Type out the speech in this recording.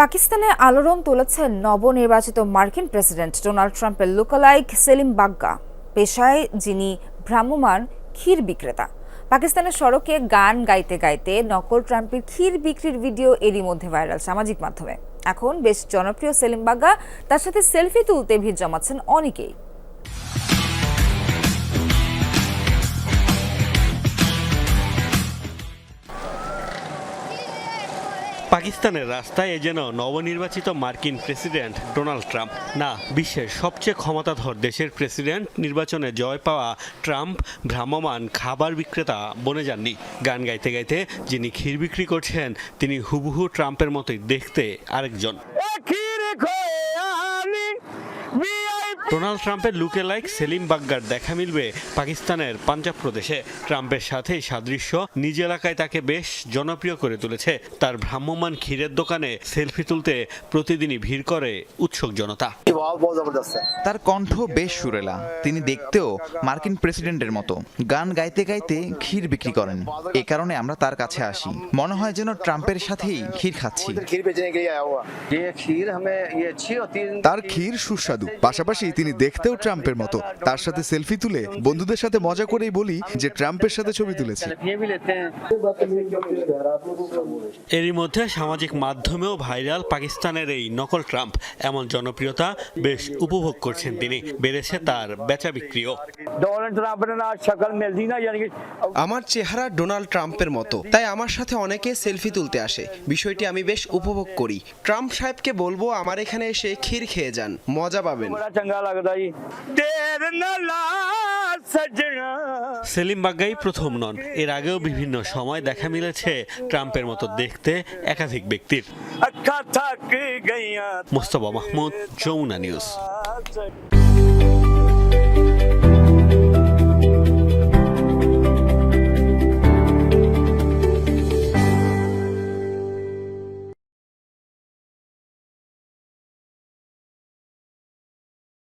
পাকিস্তানে আলোড়ন তুলেছেন নবনির্বাচিত মার্কিন প্রেসিডেন্ট ডোনাল্ড ট্রাম্পের লোকালাইক সেলিম বাগ্গা পেশায় যিনি ভ্রাম্যমান ক্ষীর বিক্রেতা। পাকিস্তানের সড়কে গান গাইতে গাইতে নকল ট্রাম্পের ক্ষীর বিক্রির ভিডিও এরই মধ্যে ভাইরাল সামাজিক মাধ্যমে। এখন বেশ জনপ্রিয় সেলিম বাগ্গা, তার সাথে সেলফি তুলতে ভিড় জমাচ্ছেন অনেকেই। পাকিস্তানের রাস্তায় যেন নবনির্বাচিত মার্কিন প্রেসিডেন্ট ডোনাল্ড ট্রাম্প। না, বিশ্বের সবচেয়ে ক্ষমতাধর দেশের প্রেসিডেন্ট নির্বাচনে জয় পাওয়া ট্রাম্প ভ্রাম্যমাণ খাবার বিক্রেতা বনে যাননি। গান গাইতে গাইতে যিনি ক্ষীর বিক্রি করছেন, তিনি হুবহু ট্রাম্পের মতোই দেখতে আরেকজন। ডোনাল্ড ট্রাম্পের লুকে লাইক সেলিম বাগ্গার দেখা মিলবে পাকিস্তানের পাঞ্জাব প্রদেশে। ট্রাম্পের সাথেই সাদৃশ্য নিজ এলাকায় তাকে বেশ জনপ্রিয় করে তুলেছে। তার ভ্রাম্যমান ক্ষীরের দোকানে সেলফি তুলতে প্রতিদিনই ভিড় করে উৎসুক জনতা। তার কণ্ঠ বেশ সুরেলা। তিনি দেখতেও মার্কিন প্রেসিডেন্টের মতো। গান গাইতে গাইতে ক্ষীর বিক্রি করেন। এ কারণে আমরা তার কাছে আসি। মনে হয় যেন ট্রাম্পের সাথেই ক্ষীর খাচ্ছি। তার ক্ষীর সুস্বাদু। পাশাপাশি তিনি দেখতেও ট্রাম্পের মতো। তার সাথে সেলফি তুলে বন্ধুদের সাথে মজা করেই বলি যে ট্রাম্পের সাথে ছবি তুলেছি। এরই মধ্যে সামাজিক মাধ্যমেও ভাইরাল পাকিস্তানের এই নকল ট্রাম্প। এমন জনপ্রিয়তা বেশ উপভোগ করছেন তিনি। বেড়েছে তার বেচা বিক্রিও। আমার চেহারা ডোনাল্ড ট্রাম্পের মতো তাই আমার সাথে অনেকে সেলফি তুলতে আসে। বিষয়টি আমি বেশ উপভোগ করি। ট্রাম্প সাহেবকে বলব আমার এখানে এসে ক্ষীর খেয়ে যান মজা পাবেন। সেলিম বাগ্গাই প্রথম নন। এর আগেও বিভিন্ন সময় দেখা মিলেছে ট্রাম্পের মতো দেখতে একাধিক ব্যক্তির। মোস্তফা মাহমুদ যমুনা নিউজ।